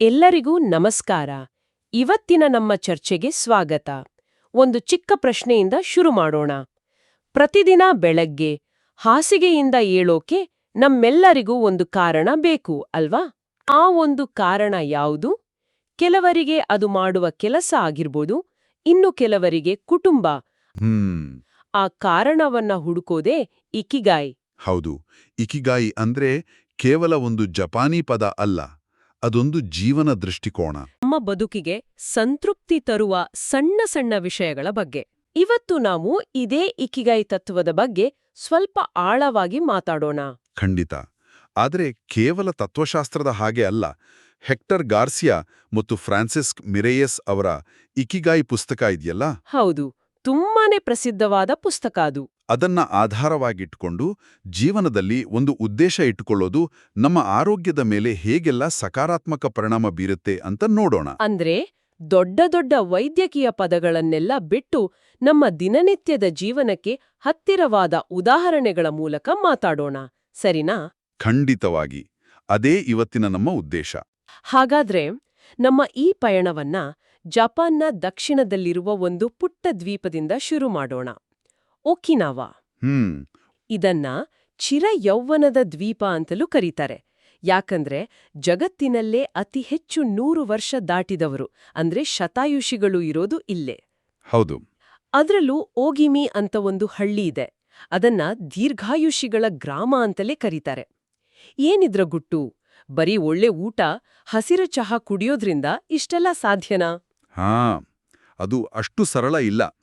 ಎಲ್ಲರಿಗೂ ನಮಸ್ಕಾರ. ಇವತ್ತಿನ ನಮ್ಮ ಚರ್ಚೆಗೆ ಸ್ವಾಗತ. ಒಂದು ಚಿಕ್ಕ ಪ್ರಶ್ನೆಯಿಂದ ಶುರು ಮಾಡೋಣ. ಪ್ರತಿದಿನ ಬೆಳಗ್ಗೆ ಹಾಸಿಗೆಯಿಂದ ಏಳೋಕೆ ನಮ್ಮೆಲ್ಲರಿಗೂ ಒಂದು ಕಾರಣ ಬೇಕು ಅಲ್ವಾ? ಆ ಒಂದು ಕಾರಣ ಯಾವುದು? ಕೆಲವರಿಗೆ ಅದು ಮಾಡುವ ಕೆಲಸ ಆಗಿರ್ಬೋದು ಇನ್ನು ಕೆಲವರಿಗೆ ಕುಟುಂಬ. ಹ್ಮ್. ಆ ಕಾರಣವನ್ನ ಹುಡುಕೋದೇ ಇಕಿಗಾಯ್. ಹೌದು. ಇಕಿಗಾಯಿ ಅಂದ್ರೆ ಕೇವಲ ಒಂದು ಜಪಾನಿ ಪದ ಅಲ್ಲ. ಅದೊಂದು ಜೀವನ ದೃಷ್ಟಿಕೋನ. ನಮ್ಮ ಬದುಕಿಗೆ ಸಂತೃಪ್ತಿ ತರುವ ಸಣ್ಣ ಸಣ್ಣ ವಿಷಯಗಳ ಬಗ್ಗೆ. ಇವತ್ತು ನಾವು ಇದೇ ಇಕಿಗೈ ತತ್ವದ ಬಗ್ಗೆ ಸ್ವಲ್ಪ ಆಳವಾಗಿ ಮಾತಾಡೋಣ. ಖಂಡಿತ. ಆದರೆ ಕೇವಲ ತತ್ವಶಾಸ್ತ್ರದ ಹಾಗೆ ಅಲ್ಲ ಹೆಕ್ಟರ್ ಗಾರ್ಸಿಯಾ ಮತ್ತು ಫ್ರಾನ್ಸಿಸ್ಕ್ ಮಿರೇಯಸ್ ಅವರ ಇಕಿಗಾಯಿ ಪುಸ್ತಕ ಇದೆಯಲ್ಲ? ಹೌದು ತುಂಬಾನೇ ಪ್ರಸಿದ್ಧವಾದ ಪುಸ್ತಕ ಅದು. ಅದನ್ನ ಆಧಾರವಾಗಿಟ್ಕೊಂಡು ಜೀವನದಲ್ಲಿ ಒಂದು ಉದ್ದೇಶ ಇಟ್ಟುಕೊಳ್ಳೋದು ನಮ್ಮ ಆರೋಗ್ಯದ ಮೇಲೆ ಹೇಗೆಲ್ಲ ಸಕಾರಾತ್ಮಕ ಪರಿಣಾಮ ಬೀರುತ್ತೆ ಅಂತ ನೋಡೋಣ. ಅಂದ್ರೆ ದೊಡ್ಡ ದೊಡ್ಡ ವೈದ್ಯಕೀಯ ಪದಗಳನ್ನೆಲ್ಲ ಬಿಟ್ಟು ನಮ್ಮ ದಿನನಿತ್ಯದ ಜೀವನಕ್ಕೆ ಹತ್ತಿರವಾದ ಉದಾಹರಣೆಗಳ ಮೂಲಕ ಮಾತಾಡೋಣ. ಸರಿನಾ? ಖಂಡಿತವಾಗಿ. ಅದೇ ಇವತ್ತಿನ ನಮ್ಮ ಉದ್ದೇಶ. ಹಾಗಾದ್ರೆ ನಮ್ಮ ಈ ಪಯಣವನ್ನ ಜಪಾನ್ನ ದಕ್ಷಿಣದಲ್ಲಿರುವ ಒಂದು ಪುಟ್ಟ ದ್ವೀಪದಿಂದ ಶುರು ಮಾಡೋಣ. ಒಕಿನಾವಾ ಹ್ಮ್. ಇದನ್ನ ಚಿರ ಯೌವನದ ದ್ವೀಪ ಅಂತಲೂ ಕರೀತಾರೆ. ಯಾಕಂದ್ರೆ ಜಗತ್ತಿನಲ್ಲೇ ಅತಿ ಹೆಚ್ಚು ನೂರು ವರ್ಷ ದಾಟಿದವರು ಅಂದ್ರೆ ಶತಾಯುಷಿಗಳು ಇರೋದು ಇಲ್ಲೇ. ಹೌದು. ಅದರಲ್ಲೂ ಓಗಿಮಿ ಅಂತ ಒಂದು ಹಳ್ಳಿ ಇದೆ. ಅದನ್ನ ದೀರ್ಘಾಯುಷಿಗಳ ಗ್ರಾಮ ಅಂತಲೇ ಕರೀತಾರೆ. ಏನಿದ್ರ ಗುಟ್ಟು? ಬರೀ ಒಳ್ಳೆ ಊಟ ಹಸಿರು ಚಹಾ ಕುಡಿಯೋದ್ರಿಂದ ಇಷ್ಟೆಲ್ಲ ಸಾಧ್ಯನಾ? ಹಾ ಅದು ಅಷ್ಟು ಸರಳ ಇಲ್ಲ.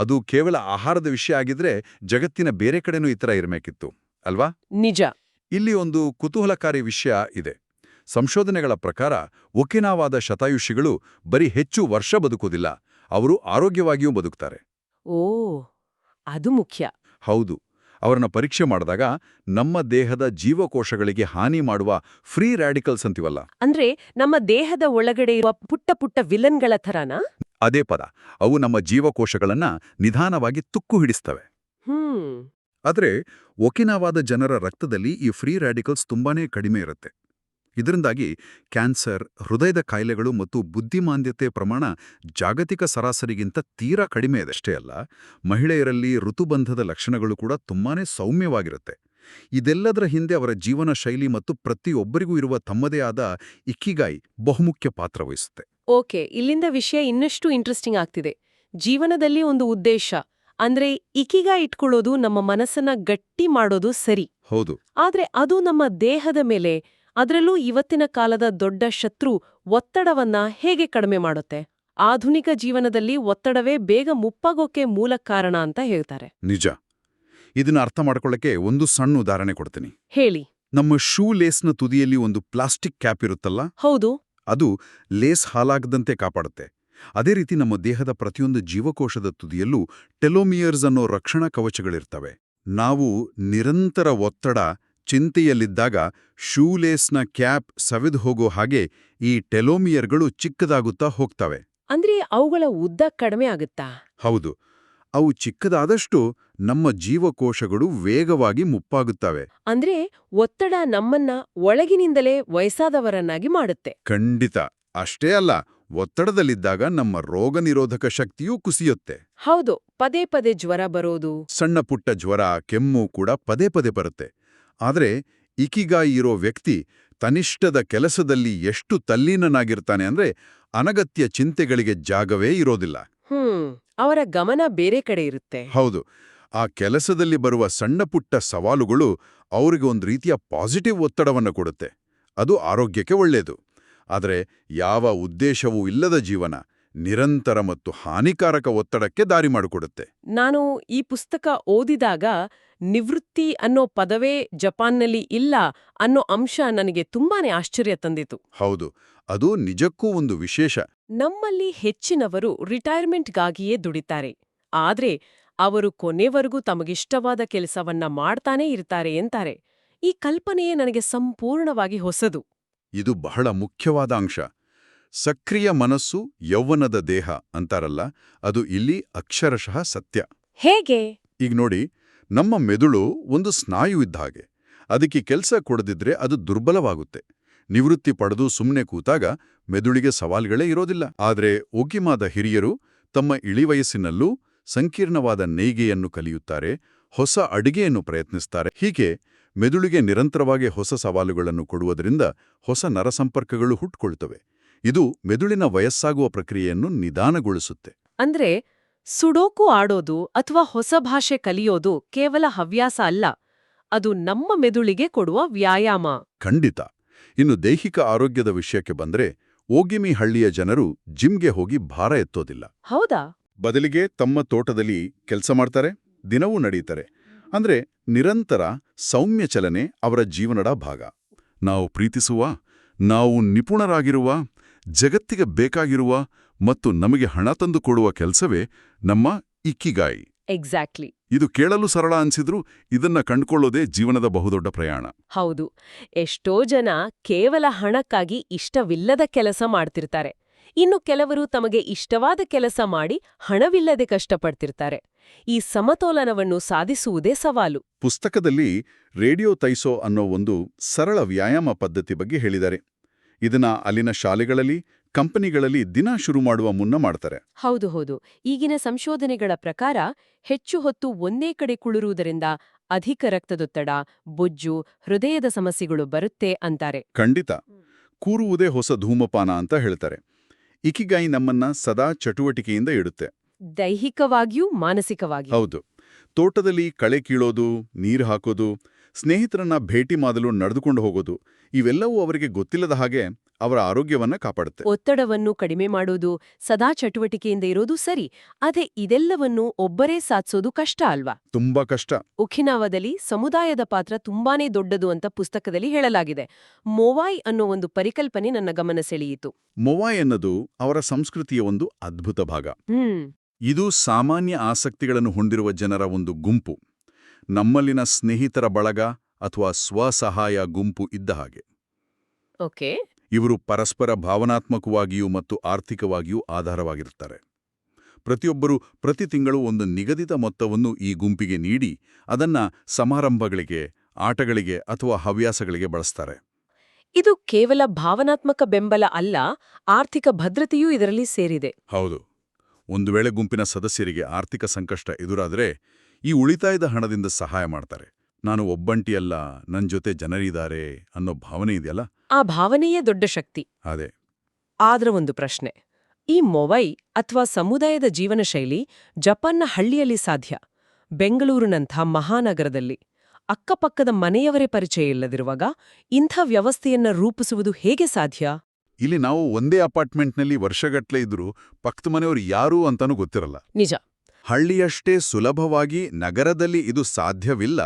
ಅದು ಕೇವಲ ಆಹಾರದ ವಿಷಯ ಆಗಿದ್ರೆ ಜಗತ್ತಿನ ಬೇರೆ ಕಡೆನೂ ಈ ಥರ ಇರಬೇಕಿತ್ತು ಅಲ್ವಾ? ನಿಜ. ಇಲ್ಲಿ ಒಂದು ಕುತೂಹಲಕಾರಿ ವಿಷಯ ಇದೆ. ಸಂಶೋಧನೆಗಳ ಪ್ರಕಾರ ಒಕಿನಾವಾದ ಶತಾಯುಷಿಗಳು ಬರೀ ಹೆಚ್ಚು ವರ್ಷ ಬದುಕೋದಿಲ್ಲ ಅವರು ಆರೋಗ್ಯವಾಗಿಯೂ ಬದುಕ್ತಾರೆ. ಓ ಅದು ಮುಖ್ಯ. ಹೌದು ಅವರನ್ನ ಪರೀಕ್ಷೆ ಮಾಡಿದಾಗ ನಮ್ಮ ದೇಹದ ಜೀವಕೋಶಗಳಿಗೆ ಹಾನಿ ಮಾಡುವ ಫ್ರೀ ರ್ಯಾಡಿಕಲ್ಸ್ ಅಂತೀವಲ್ಲ? ಅಂದ್ರೆ ನಮ್ಮ ದೇಹದ ಒಳಗಡೆ ಇರುವ ಪುಟ್ಟ ಪುಟ್ಟ ವಿಲನ್ಗಳ ಥರನಾ? ಅದೇ ಪದ. ಅವು ನಮ್ಮ ಜೀವಕೋಶಗಳನ್ನ ನಿಧಾನವಾಗಿ ತುಕ್ಕು ಹಿಡಿಸ್ತವೆ. ಆದರೆ ಒಕಿನಾವಾದ ಜನರ ರಕ್ತದಲ್ಲಿ ಈ ಫ್ರೀ ರ್ಯಾಡಿಕಲ್ಸ್ ತುಂಬಾನೇ ಕಡಿಮೆ ಇರುತ್ತೆ. ಇದರಿಂದಾಗಿ ಕ್ಯಾನ್ಸರ್ ಹೃದಯದ ಕಾಯಿಲೆಗಳು ಮತ್ತು ಬುದ್ಧಿಮಾಂದ್ಯತೆ ಪ್ರಮಾಣ ಜಾಗತಿಕ ಸರಾಸರಿಗಿಂತ ತೀರಾ ಕಡಿಮೆ ಇದೆ ಅಷ್ಟೇ ಅಲ್ಲ ಮಹಿಳೆಯರಲ್ಲಿ ಋತುಬಂಧದ ಲಕ್ಷಣಗಳು ಕೂಡ ತುಂಬಾನೇ ಸೌಮ್ಯವಾಗಿರುತ್ತೆ. ಇದೆಲ್ಲದರ ಹಿಂದೆ ಅವರ ಜೀವನ ಶೈಲಿ ಮತ್ತು ಪ್ರತಿಯೊಬ್ಬರಿಗೂ ಇರುವ ತಮ್ಮದೇ ಆದ ಇಕ್ಕಿಗಾಯಿ ಬಹುಮುಖ್ಯ ಪಾತ್ರ ವಹಿಸುತ್ತೆ. ಓಕೆ ಇಲ್ಲಿಂದ ವಿಷಯ ಇನ್ನಷ್ಟು ಇಂಟ್ರೆಸ್ಟಿಂಗ್ ಆಗ್ತಿದೆ. ಜೀವನದಲ್ಲಿ ಒಂದು ಉದ್ದೇಶ ಅಂದ್ರೆ ಇಕಿಗ ಇಟ್ಕೊಳ್ಳೋದು ನಮ್ಮ ಮನಸ್ಸನ್ನ ಗಟ್ಟಿ ಮಾಡೋದು ಸರಿ. ಹೌದು. ಆದ್ರೆ ಅದು ನಮ್ಮ ದೇಹದ ಮೇಲೆ ಅದರಲ್ಲೂ ಇವತ್ತಿನ ಕಾಲದ ದೊಡ್ಡ ಶತ್ರು ಒತ್ತಡವನ್ನ ಹೇಗೆ ಕಡಿಮೆ ಮಾಡುತ್ತೆ? ಆಧುನಿಕ ಜೀವನದಲ್ಲಿ ಒತ್ತಡವೇ ಬೇಗ ಮುಪ್ಪಾಗೋಕೆ ಮೂಲ ಕಾರಣ ಅಂತ ಹೇಳ್ತಾರೆ. ನಿಜ. ಇದನ್ನ ಅರ್ಥ ಮಾಡ್ಕೊಳ್ಳಕ್ಕೆ ಒಂದು ಸಣ್ಣ ಉದಾಹರಣೆ ಕೊಡ್ತೀನಿ. ಹೇಳಿ. ನಮ್ಮ ಶೂ ಲೇಸ್ನ ತುದಿಯಲ್ಲಿ ಒಂದು ಪ್ಲಾಸ್ಟಿಕ್ ಕ್ಯಾಪ್ ಇರುತ್ತಲ್ಲ? ಹೌದು. ಅದು ಲೇಸ್ ಹಾಲಾಗದಂತೆ ಕಾಪಾಡುತ್ತೆ. ಅದೇ ರೀತಿ ನಮ್ಮ ದೇಹದ ಪ್ರತಿಯೊಂದು ಜೀವಕೋಶದ ತುದಿಯಲ್ಲೂ ಟೆಲೋಮಿಯರ್ಸ್ ಅನ್ನೋ ರಕ್ಷಣಾ ಕವಚಗಳಿರ್ತವೆ. ನಾವು ನಿರಂತರ ಒತ್ತಡ ಚಿಂತೆಯಲ್ಲಿದ್ದಾಗ ಶೂಲೇಸ್ನ ಕ್ಯಾಪ್ ಸವೆದು ಹೋಗೋ ಹಾಗೆ ಈ ಟೆಲೋಮಿಯರ್ಗಳು ಚಿಕ್ಕದಾಗುತ್ತಾ ಹೋಗ್ತವೆ. ಅಂದ್ರೆ ಅವುಗಳ ಉದ್ದ ಕಡಿಮೆ ಆಗುತ್ತಾ? ಹೌದು. ಅವು ಚಿಕ್ಕದಾದಷ್ಟು ನಮ್ಮ ಜೀವಕೋಶಗಳು ವೇಗವಾಗಿ ಮುಪ್ಪಾಗುತ್ತವೆ. ಅಂದ್ರೆ ಒತ್ತಡ ನಮ್ಮನ್ನ ಒಳಗಿನಿಂದಲೇ ವಯಸ್ಸಾದವರನ್ನಾಗಿ ಮಾಡುತ್ತೆ. ಖಂಡಿತ. ಅಷ್ಟೇ ಅಲ್ಲ ಒತ್ತಡದಲ್ಲಿದ್ದಾಗ ನಮ್ಮ ರೋಗ ನಿರೋಧಕ ಶಕ್ತಿಯೂ ಕುಸಿಯುತ್ತೆ. ಹೌದು ಪದೇ ಪದೇ ಜ್ವರ ಬರೋದು. ಸಣ್ಣ ಪುಟ್ಟ ಜ್ವರ ಕೆಮ್ಮು ಕೂಡ ಪದೇ ಪದೇ ಬರುತ್ತೆ. ಆದರೆ ಇಕಿಗಾಯಿ ಇರೋ ವ್ಯಕ್ತಿ ತನಿಷ್ಠದ ಕೆಲಸದಲ್ಲಿ ಎಷ್ಟು ತಲ್ಲೀನನಾಗಿರ್ತಾನೆ ಅಂದ್ರೆ ಅನಗತ್ಯ ಚಿಂತೆಗಳಿಗೆ ಜಾಗವೇ ಇರೋದಿಲ್ಲ. ಅವರ ಗಮನ ಬೇರೆ ಕಡೆ ಇರುತ್ತೆ. ಹೌದು. ಆ ಕೆಲಸದಲ್ಲಿ ಬರುವ ಸಣ್ಣ ಪುಟ್ಟ ಸವಾಲುಗಳು ಅವರಿಗೆ ಒಂದು ರೀತಿಯ ಪಾಸಿಟಿವ್ ಒತ್ತಡವನ್ನು ಕೊಡುತ್ತೆ. ಅದು ಆರೋಗ್ಯಕ್ಕೆ ಒಳ್ಳೆಯದು ಆದರೆ ಯಾವ ಉದ್ದೇಶವೂ ಇಲ್ಲದ ಜೀವನ ನಿರಂತರ ಮತ್ತು ಹಾನಿಕಾರಕ ಒತ್ತಡಕ್ಕೆ ದಾರಿ ಮಾಡಿಕೊಡುತ್ತೆ. ನಾನು ಈ ಪುಸ್ತಕ ಓದಿದಾಗ ನಿವೃತ್ತಿ ಅನ್ನೋ ಪದವೇ ಜಪಾನ್ನಲ್ಲಿ ಇಲ್ಲ ಅನ್ನೋ ಅಂಶ ನನಗೆ ತುಂಬಾನೇ ಆಶ್ಚರ್ಯ ತಂದಿತು. ಹೌದು. ಅದು ನಿಜಕ್ಕೂ ಒಂದು ವಿಶೇಷ. ನಮ್ಮಲ್ಲಿ ಹೆಚ್ಚಿನವರು ರಿಟೈರ್ಮೆಂಟ್ಗಾಗಿಯೇ ದುಡಿತಾರೆ. ಆದ್ರೆ ಅವರು ಕೊನೆವರೆಗೂ ತಮಗಿಷ್ಟವಾದ ಕೆಲಸವನ್ನ ಮಾಡ್ತಾನೇ ಇರ್ತಾರೆ ಎಂತಾರೆ ಈ ಕಲ್ಪನೆಯೇ ನನಗೆ ಸಂಪೂರ್ಣವಾಗಿ ಹೊಸದು. ಇದು ಬಹಳ ಮುಖ್ಯವಾದ ಅಂಶ. ಸಕ್ರಿಯ ಮನಸ್ಸು ಯೌವನದ ದೇಹ ಅಂತಾರಲ್ಲ ಅದು ಇಲ್ಲಿ ಅಕ್ಷರಶಃ ಸತ್ಯ. ಹೇಗೆ? ಈಗ ನೋಡಿ ನಮ್ಮ ಮೆದುಳು ಒಂದು ಸ್ನಾಯು ಇದ್ದ ಹಾಗೆ. ಅದಕ್ಕೆ ಕೆಲಸ ಕೊಡದಿದ್ರೆ ಅದು ದುರ್ಬಲವಾಗುತ್ತೆ. ನಿವೃತ್ತಿ ಪಡೆದು ಸುಮ್ಮನೆ ಕೂತಾಗ ಮೆದುಳಿಗೆ ಸವಾಲ್ಗಳೇ ಇರೋದಿಲ್ಲ. ಆದರೆ ಒಗ್ಗಿಮಾದ ಹಿರಿಯರು ತಮ್ಮ ಇಳಿವಯಸ್ಸಿನಲ್ಲೂ ಸಂಕೀರ್ಣವಾದ ನೇಯ್ಗೆಯನ್ನು ಕಲಿಯುತ್ತಾರೆ ಹೊಸ ಅಡಿಗೆಯನ್ನು ಪ್ರಯತ್ನಿಸ್ತಾರೆ. ಹೀಗೆ ಮೆದುಳಿಗೆ ನಿರಂತರವಾಗಿ ಹೊಸ ಸವಾಲುಗಳನ್ನು ಕೊಡುವುದರಿಂದ ಹೊಸ ನರಸಂಪರ್ಕಗಳು ಹುಟ್ಟುಕೊಳ್ಳುತ್ತವೆ ಇದು ಮೆದುಳಿನ ವಯಸ್ಸಾಗುವ ಪ್ರಕ್ರಿಯೆಯನ್ನು ನಿಧಾನಗೊಳಿಸುತ್ತೆ. ಅಂದ್ರೆ ಸುಡೋಕು ಆಡೋದು ಅಥವಾ ಹೊಸ ಭಾಷೆ ಕಲಿಯೋದು ಕೇವಲ ಹವ್ಯಾಸ ಅಲ್ಲ ಅದು ನಮ್ಮ ಮೆದುಳಿಗೆ ಕೊಡುವ ವ್ಯಾಯಾಮ. ಖಂಡಿತ. ಇನ್ನು ದೈಹಿಕ ಆರೋಗ್ಯದ ವಿಷಯಕ್ಕೆ ಬಂದ್ರೆ ಓಗಿಮಿ ಹಳ್ಳಿಯ ಜನರು ಜಿಮ್ಗೆ ಹೋಗಿ ಭಾರ ಎತ್ತೋದಿಲ್ಲ. ಹೌದಾ? ಬದಲಿಗೆ ತಮ್ಮ ತೋಟದಲ್ಲಿ ಕೆಲಸ ಮಾಡ್ತಾರೆ ದಿನವೂ ನಡೀತಾರೆ. ಅಂದ್ರೆ ನಿರಂತರ ಸೌಮ್ಯ ಚಲನೆ ಅವರ ಜೀವನದ ಭಾಗ. ನಾವು ಪ್ರೀತಿಸುವ ನಾವು ನಿಪುಣರಾಗಿರುವ ಜಗತ್ತಿಗೆ ಬೇಕಾಗಿರುವ ಮತ್ತು ನಮಗೆ ಹಣ ತಂದುಕೊಡುವ ಕೆಲಸವೇ ನಮ್ಮ ಇಕ್ಕಿಗಾಯಿ ಎಕ್ಸಾಕ್ಟ್ಲಿ ಇದು ಕೇಳಲು ಸರಳ ಅನ್ಸಿದ್ರು ಇದನ್ನ ಕಂಡ್ಕೊಳ್ಳೋದೇ ಜೀವನದ ಬಹುದೊಡ್ಡ ಪ್ರಯಾಣ. ಹೌದು. ಎಷ್ಟೋ ಜನ ಕೇವಲ ಹಣಕ್ಕಾಗಿ ಇಷ್ಟವಿಲ್ಲದ ಕೆಲಸ ಮಾಡ್ತಿರ್ತಾರೆ. ಇನ್ನು ಕೆಲವರು ತಮಗೆ ಇಷ್ಟವಾದ ಕೆಲಸ ಮಾಡಿ ಹಣವಿಲ್ಲದೆ ಕಷ್ಟಪಡ್ತಿರ್ತಾರೆ. ಈ ಸಮತೋಲನವನ್ನು ಸಾಧಿಸುವುದೇ ಸವಾಲು. ಪುಸ್ತಕದಲ್ಲಿ ರೇಡಿಯೋ ತೈಸೋ ಅನ್ನೋ ಒಂದು ಸರಳ ವ್ಯಾಯಾಮ ಪದ್ಧತಿ ಬಗ್ಗೆ ಹೇಳಿದ್ದಾರೆ. ಇದನ್ನ ಅಲ್ಲಿನ ಶಾಲೆಗಳಲ್ಲಿ ಕಂಪನಿಗಳಲ್ಲಿ ದಿನ ಶುರು ಮಾಡುವ ಮುನ್ನ ಮಾಡ್ತಾರೆ. ಹೌದು ಹೌದು. ಈಗಿನ ಸಂಶೋಧನೆಗಳ ಪ್ರಕಾರ ಹೆಚ್ಚು ಹೊತ್ತು ಒಂದೇ ಕಡೆ ಕುಳಿರುವುದರಿಂದ ಅಧಿಕ ರಕ್ತದೊತ್ತಡ ಬೊಜ್ಜು ಹೃದಯದ ಸಮಸ್ಯೆಗಳು ಬರುತ್ತೆ ಅಂತಾರೆ. ಖಂಡಿತ. ಕೂರುವುದೇ ಹೊಸ ಧೂಮಪಾನ ಅಂತ ಹೇಳ್ತಾರೆ. ಇಕಿಗಾಯಿ ನಮ್ಮನ್ನ ಸದಾ ಚಟುವಟಿಕೆಯಿಂದ ಇಡುತ್ತೆ ದೈಹಿಕವಾಗಿಯೂ ಮಾನಸಿಕವಾಗಿ ಹೌದು. ತೋಟದಲ್ಲಿ ಕಳೆ ಕೀಳೋದು ನೀರು ಹಾಕೋದು ಸ್ನೇಹಿತರನ್ನ ಭೇಟಿ ಮಾಡಲು ನಡೆದುಕೊಂಡು ಹೋಗೋದು ಇವೆಲ್ಲವೂ ಅವರಿಗೆ ಗೊತ್ತಿಲ್ಲದ ಹಾಗೆ ಅವರ ಆರೋಗ್ಯವನ್ನ ಕಾಪಾಡುತ್ತೆ. ಒತ್ತಡವನ್ನು ಕಡಿಮೆ ಮಾಡೋದು ಸದಾ ಚಟುವಟಿಕೆಯಿಂದ ಇರೋದು ಸರಿ ಅದೇ ಇದೆಲ್ಲವನ್ನು ಒಬ್ಬರೇ ಸಾಧಿಸೋದು ಕಷ್ಟ ಅಲ್ವಾ? ತುಂಬಾ ಕಷ್ಟ. ಉಖಿನಾವದಲ್ಲಿ ಸಮುದಾಯದ ಪಾತ್ರ ತುಂಬಾನೇ ದೊಡ್ಡದು ಅಂತ ಪುಸ್ತಕದಲ್ಲಿ ಹೇಳಲಾಗಿದೆ. ಮೊವಾಯ್ ಅನ್ನೋ ಒಂದು ಪರಿಕಲ್ಪನೆ ನನ್ನ ಗಮನ ಸೆಳೆಯಿತು. ಮೊವಾಯ್ ಅನ್ನೋದು ಅವರ ಸಂಸ್ಕೃತಿಯ ಒಂದು ಅದ್ಭುತ ಭಾಗ. ಇದು ಸಾಮಾನ್ಯ ಆಸಕ್ತಿಗಳನ್ನು ಹೊಂದಿರುವ ಜನರ ಒಂದು ಗುಂಪು. ನಮ್ಮಲ್ಲಿನ ಸ್ನೇಹಿತರ ಬಳಗ ಅಥವಾ ಸ್ವಸಹಾಯ ಗುಂಪು ಇದ್ದ ಹಾಗೆ. ಓಕೆ. ಇವರು ಪರಸ್ಪರ ಭಾವನಾತ್ಮಕವಾಗಿಯೂ ಮತ್ತು ಆರ್ಥಿಕವಾಗಿಯೂ ಆಧಾರವಾಗಿರುತ್ತಾರೆ. ಪ್ರತಿಯೊಬ್ಬರು ಪ್ರತಿ ತಿಂಗಳು ಒಂದು ನಿಗದಿತ ಮೊತ್ತವನ್ನು ಈ ಗುಂಪಿಗೆ ನೀಡಿ ಅದನ್ನ ಸಮಾರಂಭಗಳಿಗೆ ಆಟಗಳಿಗೆ ಅಥವಾ ಹವ್ಯಾಸಗಳಿಗೆ ಬಳಸ್ತಾರೆ. ಇದು ಕೇವಲ ಭಾವನಾತ್ಮಕ ಬೆಂಬಲ ಅಲ್ಲ ಆರ್ಥಿಕ ಭದ್ರತೆಯೂ ಇದರಲ್ಲಿ ಸೇರಿದೆ. ಹೌದು. ಒಂದು ವೇಳೆ ಗುಂಪಿನ ಸದಸ್ಯರಿಗೆ ಆರ್ಥಿಕ ಸಂಕಷ್ಟ ಎದುರಾದರೆ ಈ ಉಳಿತಾಯದ ಹಣದಿಂದ ಸಹಾಯ ಮಾಡ್ತಾರೆ. ನಾನು ಒಬ್ಬಂಟಿಯಲ್ಲ ನನ್ನ ಜೊತೆ ಜನರಿದ್ದಾರೆ ಅನ್ನೋ ಭಾವನೆ ಇದೆಯಲ್ಲ? ಆ ಭಾವನೆಯೇ ದೊಡ್ಡ ಶಕ್ತಿ. ಅದೇ. ಆದ್ರ ಒಂದು ಪ್ರಶ್ನೆ. ಈ ಮೊವೈ ಅಥವಾ ಸಮುದಾಯದ ಜೀವನ ಶೈಲಿ ಜಪಾನ್ನ ಹಳ್ಳಿಯಲ್ಲಿ ಸಾಧ್ಯ. ಬೆಂಗಳೂರಿನಂಥ ಮಹಾನಗರದಲ್ಲಿ. ಅಕ್ಕಪಕ್ಕದ ಮನೆಯವರೇ ಪರಿಚಯ ಇಲ್ಲದಿರುವಾಗ ಇಂಥ ವ್ಯವಸ್ಥೆಯನ್ನ ರೂಪಿಸುವುದು ಹೇಗೆ ಸಾಧ್ಯ? ಇಲ್ಲಿ ನಾವು ಒಂದೇ ಅಪಾರ್ಟ್ಮೆಂಟ್ನಲ್ಲಿ ವರ್ಷಗಟ್ಲೆ ಇದ್ರೂ ಪಕ್ಕದ ಮನೆಯವರು ಯಾರು ಅಂತಾನೂ ಗೊತ್ತಿರಲ್ಲ. ನಿಜ. ಹಳ್ಳಿಯಷ್ಟೇ ಸುಲಭವಾಗಿ ನಗರದಲ್ಲಿ ಇದು ಸಾಧ್ಯವಿಲ್ಲ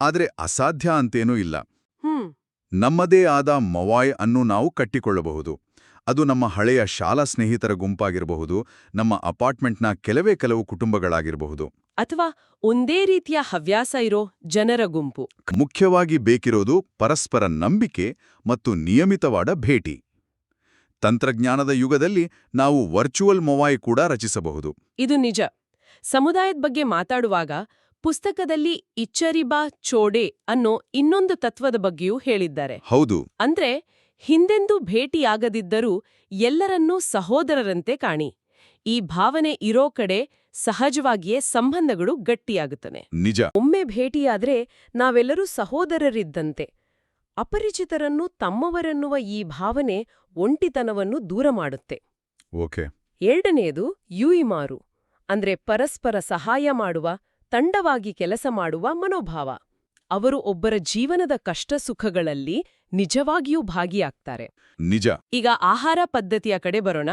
ಆದರೆ ಅಸಾಧ್ಯ ಅಂತೇನೂ ಇಲ್ಲ. ಹ್ಮ್. ನಮ್ಮದೇ ಆದ ಮವಾಯ್ ಅನ್ನು ನಾವು ಕಟ್ಟಿಕೊಳ್ಳಬಹುದು. ಅದು ನಮ್ಮ ಹಳೆಯ ಶಾಲಾ ಸ್ನೇಹಿತರ ಗುಂಪಾಗಿರಬಹುದು ನಮ್ಮ ಅಪಾರ್ಟ್ಮೆಂಟ್ನ ಕೆಲವೇ ಕೆಲವು ಕುಟುಂಬಗಳಾಗಿರಬಹುದು. ಅಥವಾ ಒಂದೇ ರೀತಿಯ ಹವ್ಯಾಸ ಇರೋ ಜನರ ಗುಂಪು. ಮುಖ್ಯವಾಗಿ ಬೇಕಿರೋದು ಪರಸ್ಪರ ನಂಬಿಕೆ ಮತ್ತು ನಿಯಮಿತವಾದ ಭೇಟಿ. ತಂತ್ರಜ್ಞಾನದ ಯುಗದಲ್ಲಿ ನಾವು ವರ್ಚುವಲ್ ಮೊವಾಯ್ ಕೂಡ ರಚಿಸಬಹುದು. ಇದು ನಿಜ. ಸಮುದಾಯದ ಬಗ್ಗೆ ಮಾತಾಡುವಾಗ ಪುಸ್ತಕದಲ್ಲಿ ಇಚ್ಚರಿಬಾ ಚೋಡೆ ಅನ್ನೋ ಇನ್ನೊಂದು ತತ್ವದ ಬಗ್ಗೆಯೂ ಹೇಳಿದ್ದಾರೆ. ಹೌದು. ಅಂದ್ರೆ ಹಿಂದೆಂದೂ ಭೇಟಿಯಾಗದಿದ್ದರೂ ಎಲ್ಲರನ್ನೂ ಸಹೋದರರಂತೆ ಕಾಣಿ. ಈ ಭಾವನೆ ಇರೋ ಕಡೆ ಸಹಜವಾಗಿಯೇ ಸಂಬಂಧಗಳು ಗಟ್ಟಿಯಾಗುತ್ತವೆ. ನಿಜ. ಒಮ್ಮೆ ಭೇಟಿಯಾದ್ರೆ ನಾವೆಲ್ಲರೂ ಸಹೋದರರಿದ್ದಂತೆ. ಅಪರಿಚಿತರನ್ನು ತಮ್ಮವರೆನ್ನುವ ಈ ಭಾವನೆ ಒಂಟಿತನವನ್ನು ದೂರ ಮಾಡುತ್ತೆ. ಓಕೆ. ಎರಡನೆಯದು ಯುಯಿಮಾರು ಅಂದ್ರೆ ಪರಸ್ಪರ ಸಹಾಯ ಮಾಡುವ ತಂಡವಾಗಿ ಕೆಲಸ ಮಾಡುವ ಮನೋಭಾವ. ಅವರು ಒಬ್ಬರ ಜೀವನದ ಕಷ್ಟ ಸುಖಗಳಲ್ಲಿ ನಿಜವಾಗಿಯೂ ಭಾಗಿಯಾಗ್ತಾರೆ. ನಿಜ. ಈಗ ಆಹಾರ ಪದ್ಧತಿಯ ಕಡೆ ಬರೋಣ.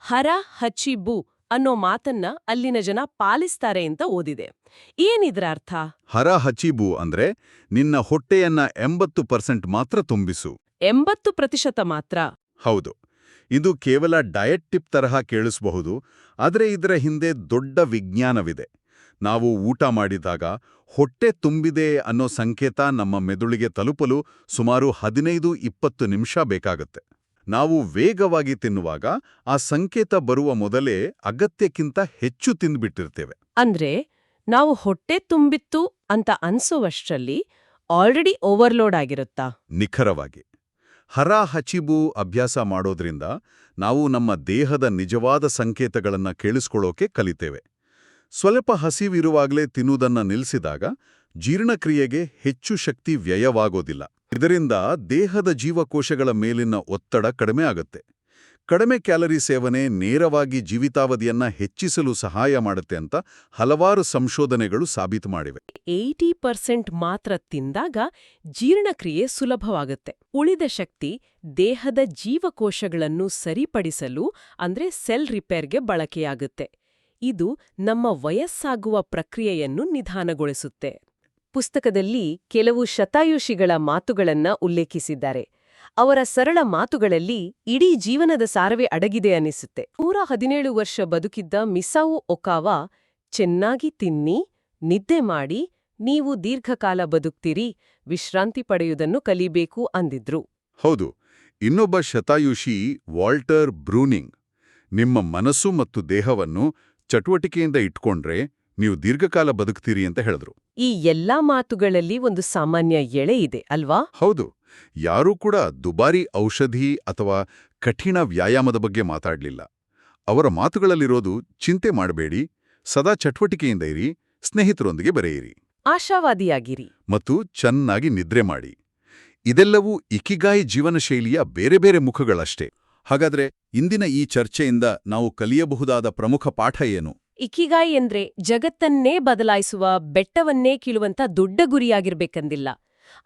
ಹರ ಹಚ್ಚಿ ಬು ಅನ್ನೋ ಮಾತನ್ನ ಅಲ್ಲಿನ ಜನ ಪಾಲಿಸ್ತಾರೆ ಅಂತ ಓದಿದೆ. ಏನಿದ್ರ ಅರ್ಥ? ಹರ ಹಚಿಬು ಅಂದ್ರೆ ನಿನ್ನ ಹೊಟ್ಟೆಯನ್ನ ಎಂಬತ್ತು ಪರ್ಸೆಂಟ್ ಮಾತ್ರ ತುಂಬಿಸು. ಎಂಬತ್ತು ಪ್ರತಿಶತ ಮಾತ್ರ? ಹೌದು. ಇದು ಕೇವಲ ಡಯಟ್ ಟಿಪ್ ತರಹ ಕೇಳಿಸಬಹುದು ಆದರೆ ಇದರ ಹಿಂದೆ ದೊಡ್ಡ ವಿಜ್ಞಾನವಿದೆ. ನಾವು ಊಟ ಮಾಡಿದಾಗ ಹೊಟ್ಟೆ ತುಂಬಿದೆ ಅನ್ನೋ ಸಂಕೇತ ನಮ್ಮ ಮೆದುಳಿಗೆ ತಲುಪಲು ಸುಮಾರು ಹದಿನೈದು ಇಪ್ಪತ್ತು ನಿಮಿಷ ಬೇಕಾಗುತ್ತೆ. ನಾವು ವೇಗವಾಗಿ ತಿನ್ನುವಾಗ ಆ ಸಂಕೇತ ಬರುವ ಮೊದಲೇ ಅಗತ್ಯಕ್ಕಿಂತ ಹೆಚ್ಚು ತಿಂದ್ಬಿಟ್ಟಿರ್ತೇವೆ. ಅಂದ್ರೆ ನಾವು ಹೊಟ್ಟೆ ತುಂಬಿತ್ತು ಅಂತ ಅನ್ಸುವಷ್ಟರಲ್ಲಿ ಆಲ್ರೆಡಿ ಓವರ್ಲೋಡ್ ಆಗಿರುತ್ತಾ? ನಿಖರವಾಗಿ. ಹರ ಹಚಿಬು ಅಭ್ಯಾಸ ಮಾಡೋದ್ರಿಂದ ನಾವು ನಮ್ಮ ದೇಹದ ನಿಜವಾದ ಸಂಕೇತಗಳನ್ನು ಕೇಳಿಸ್ಕೊಳ್ಳೋಕೆ ಕಲಿತೇವೆ. ಸ್ವಲ್ಪ ಹಸಿವಿರುವಾಗಲೇ ತಿನ್ನುವುದನ್ನ ನಿಲ್ಲಿಸಿದಾಗ ಜೀರ್ಣಕ್ರಿಯೆಗೆ ಹೆಚ್ಚು ಶಕ್ತಿ ವ್ಯಯವಾಗೋದಿಲ್ಲ. ಇದರಿಂದ ದೇಹದ ಜೀವಕೋಶಗಳ ಮೇಲಿನ ಒತ್ತಡ ಕಡಿಮೆ ಆಗುತ್ತೆ. ಕಡಿಮೆ ಕ್ಯಾಲರಿ ಸೇವನೆ ನೇರವಾಗಿ ಜೀವಿತಾವಧಿಯನ್ನ ಹೆಚ್ಚಿಸಲು ಸಹಾಯ ಮಾಡುತ್ತೆ ಅಂತ ಹಲವಾರು ಸಂಶೋಧನೆಗಳು ಸಾಬೀತು ಮಾಡಿವೆ. ಏಯ್ಟಿ ಪರ್ಸೆಂಟ್ ಮಾತ್ರ ತಿಂದಾಗ ಜೀರ್ಣಕ್ರಿಯೆ ಸುಲಭವಾಗುತ್ತೆ. ಉಳಿದ ಶಕ್ತಿ ದೇಹದ ಜೀವಕೋಶಗಳನ್ನು ಸರಿಪಡಿಸಲು ಅಂದ್ರೆ ಸೆಲ್ ರಿಪೇರ್ಗೆ ಬಳಕೆಯಾಗುತ್ತೆ. ಇದು ನಮ್ಮ ವಯಸ್ಸಾಗುವ ಪ್ರಕ್ರಿಯೆಯನ್ನು ನಿಧಾನಗೊಳಿಸುತ್ತೆ. ಪುಸ್ತಕದಲ್ಲಿ ಕೆಲವು ಶತಾಯುಷಿಗಳ ಮಾತುಗಳನ್ನ ಉಲ್ಲೇಖಿಸಿದ್ದಾರೆ. ಅವರ ಸರಳ ಮಾತುಗಳಲ್ಲಿ ಇಡೀ ಜೀವನದ ಸಾರವೇ ಅಡಗಿದೆ ಅನಿಸುತ್ತೆ. ನೂರ ಹದಿನೇಳು ವರ್ಷ ಬದುಕಿದ್ದ ಮಿಸಾವು ಒಕಾವಾ, ಚೆನ್ನಾಗಿ ತಿನ್ನಿ, ನಿದ್ದೆ ಮಾಡಿ, ನೀವು ದೀರ್ಘಕಾಲ ಬದುಕ್ತೀರಿ, ವಿಶ್ರಾಂತಿ ಪಡೆಯುವುದನ್ನು ಕಲಿಬೇಕು ಅಂದಿದ್ರು. ಹೌದು, ಇನ್ನೊಬ್ಬ ಶತಾಯುಷಿ ವಾಲ್ಟರ್ ಬ್ರೂನಿಂಗ್, ನಿಮ್ಮ ಮನಸ್ಸು ಮತ್ತು ದೇಹವನ್ನು ಚಟುವಟಿಕೆಯಿಂದ ಇಟ್ಕೊಂಡ್ರೆ ನೀವು ದೀರ್ಘಕಾಲ ಬದುಕ್ತೀರಿ ಅಂತ ಹೇಳಿದ್ರು. ಈ ಎಲ್ಲಾ ಮಾತುಗಳಲ್ಲಿ ಒಂದು ಸಾಮಾನ್ಯ ಎಳೆ ಇದೆ ಅಲ್ವಾ? ಹೌದು. ಯಾರೂ ಕೂಡ ದುಬಾರಿ ಔಷಧಿ ಅಥವಾ ಕಠಿಣ ವ್ಯಾಯಾಮದ ಬಗ್ಗೆ ಮಾತಾಡಲಿಲ್ಲ. ಅವರ ಮಾತುಗಳಲ್ಲಿರೋದು ಚಿಂತೆ ಮಾಡಬೇಡಿ ಸದಾ ಚಟುವಟಿಕೆಯಿಂದ ಇರಿ ಸ್ನೇಹಿತರೊಂದಿಗೆ ಬರೆಯಿರಿ. ಆಶಾವಾದಿಯಾಗಿರಿ. ಮತ್ತು ಚೆನ್ನಾಗಿ ನಿದ್ರೆ ಮಾಡಿ. ಇದೆಲ್ಲವೂ ಇಕಿಗಾಯಿ ಜೀವನ ಶೈಲಿಯ ಬೇರೆ ಬೇರೆ ಮುಖಗಳಷ್ಟೇ. ಹಾಗಾದ್ರೆ ಇಂದಿನ ಈ ಚರ್ಚೆಯಿಂದ ನಾವು ಕಲಿಯಬಹುದಾದ ಪ್ರಮುಖ ಪಾಠ ಏನು? ಇಕಿಗಾಯಿ ಎಂದ್ರೆ ಜಗತ್ತನ್ನೇ ಬದಲಾಯಿಸುವ ಬೆಟ್ಟವನ್ನೇ ಕೀಳುವಂತ ದೊಡ್ಡ ಗುರಿಯಾಗಿರ್ಬೇಕಂದಿಲ್ಲ.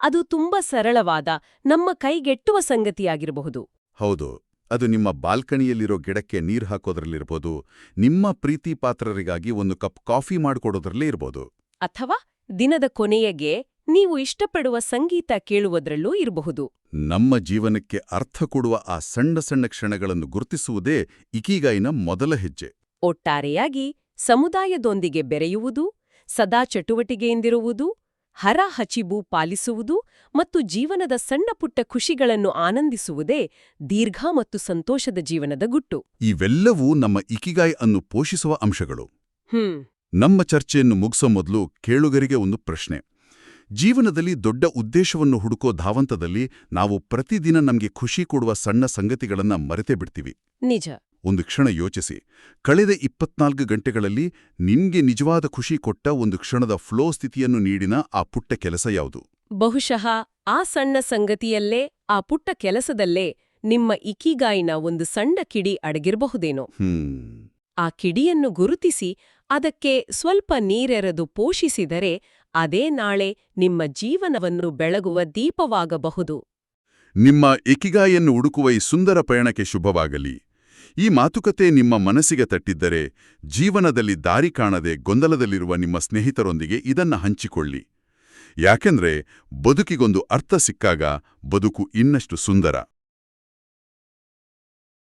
ಅದು ತುಂಬಾ ಸರಳವಾದ ನಮ್ಮ ಕೈಗೆಟ್ಟುವ ಸಂಗತಿಯಾಗಿರಬಹುದು. ಹೌದು. ಅದು ನಿಮ್ಮ ಬಾಲ್ಕನಿಯಲ್ಲಿರೋ ಗಿಡಕ್ಕೆ ನೀರು ಹಾಕೋದ್ರಲ್ಲಿರ್ಬೋದು ನಿಮ್ಮ ಪ್ರೀತಿ ಪಾತ್ರರಿಗಾಗಿ ಒಂದು ಕಪ್ ಕಾಫಿ ಮಾಡಿಕೊಡೋದ್ರಲ್ಲೇ ಇರ್ಬೋದು. ಅಥವಾ ದಿನದ ಕೊನೆಯಗೆ ನೀವು ಇಷ್ಟಪಡುವ ಸಂಗೀತ ಕೇಳುವುದರಲ್ಲೂ ಇರಬಹುದು. ನಮ್ಮ ಜೀವನಕ್ಕೆ ಅರ್ಥ ಕೊಡುವ ಆ ಸಣ್ಣ ಸಣ್ಣ ಕ್ಷಣಗಳನ್ನು ಗುರುತಿಸುವುದೇ ಇಕಿಗಾಯಿನ ಮೊದಲ ಹೆಜ್ಜೆ. ಒಟ್ಟಾರೆಯಾಗಿ ಸಮುದಾಯದೊಂದಿಗೆ ಬೆರೆಯುವುದು ಸದಾ ಚಟುವಟಿಕೆಯಿಂದಿರುವುದು ಹರ ಹಚಿಬು ಪಾಲಿಸುವುದು ಮತ್ತು ಜೀವನದ ಸಣ್ಣಪುಟ್ಟ ಖುಷಿಗಳನ್ನು ಆನಂದಿಸುವುದೇ ದೀರ್ಘ ಮತ್ತು ಸಂತೋಷದ ಜೀವನದ ಗುಟ್ಟು. ಇವೆಲ್ಲವೂ ನಮ್ಮ ಇಕಿಗಾಯ್ ಅನ್ನು ಪೋಷಿಸುವ ಅಂಶಗಳು. ಹ್ಮ್. ನಮ್ಮ ಚರ್ಚೆಯನ್ನು ಮುಗಿಸೋ ಮೊದಲು ಕೇಳುಗರಿಗೆ ಒಂದು ಪ್ರಶ್ನೆ. ಜೀವನದಲ್ಲಿ ದೊಡ್ಡ ಉದ್ದೇಶವನ್ನು ಹುಡುಕೋ ಧಾವಂತದಲ್ಲಿ ನಾವು ಪ್ರತಿದಿನ ನಮಗೆ ಖುಷಿ ಕೊಡುವ ಸಣ್ಣ ಸಂಗತಿಗಳನ್ನ ಮರೆತೇ ಬಿಡ್ತೀವಿ. ನಿಜ. ಒಂದು ಕ್ಷಣ ಯೋಚಿಸಿ. ಕಳೆದ ಇಪ್ಪತ್ನಾಲ್ಕು ಗಂಟೆಗಳಲ್ಲಿ ನಿಮ್ಗೆ ನಿಜವಾದ ಖುಷಿ ಕೊಟ್ಟ ಒಂದು ಕ್ಷಣದ ಫ್ಲೋ ಸ್ಥಿತಿಯನ್ನು ನೀಡಿನ ಆ ಪುಟ್ಟ ಕೆಲಸ ಯಾವುದು? ಬಹುಶಃ ಆ ಸಣ್ಣ ಸಂಗತಿಯಲ್ಲೇ ಆ ಪುಟ್ಟ ಕೆಲಸದಲ್ಲೇ ನಿಮ್ಮ ಇಕಿಗಾಯಿನ ಒಂದು ಸಣ್ಣ ಕಿಡಿ ಅಡಗಿರಬಹುದೇನೋ. ಹ್ಮ್. ಆ ಕಿಡಿಯನ್ನು ಗುರುತಿಸಿ ಅದಕ್ಕೆ ಸ್ವಲ್ಪ ನೀರೆರೆದು ಪೋಷಿಸಿದರೆ ಅದೇ ನಾಳೆ ನಿಮ್ಮ ಜೀವನವನ್ನು ಬೆಳಗುವ ದೀಪವಾಗಬಹುದು. ನಿಮ್ಮ ಎಕಿಗಾಯನ್ನು ಹುಡುಕುವ ಈ ಸುಂದರ ಪಯಣಕ್ಕೆ ಶುಭವಾಗಲಿ. ಈ ಮಾತುಕತೆ ನಿಮ್ಮ ಮನಸ್ಸಿಗೆ ತಟ್ಟಿದ್ದರೆ ಜೀವನದಲ್ಲಿ ದಾರಿ ಕಾಣದೆ ಗೊಂದಲದಲ್ಲಿರುವ ನಿಮ್ಮ ಸ್ನೇಹಿತರೊಂದಿಗೆ ಇದನ್ನ ಹಂಚಿಕೊಳ್ಳಿ. ಯಾಕೆಂದ್ರೆ ಬದುಕಿಗೊಂದು ಅರ್ಥ ಸಿಕ್ಕಾಗ ಬದುಕು ಇನ್ನಷ್ಟು ಸುಂದರ.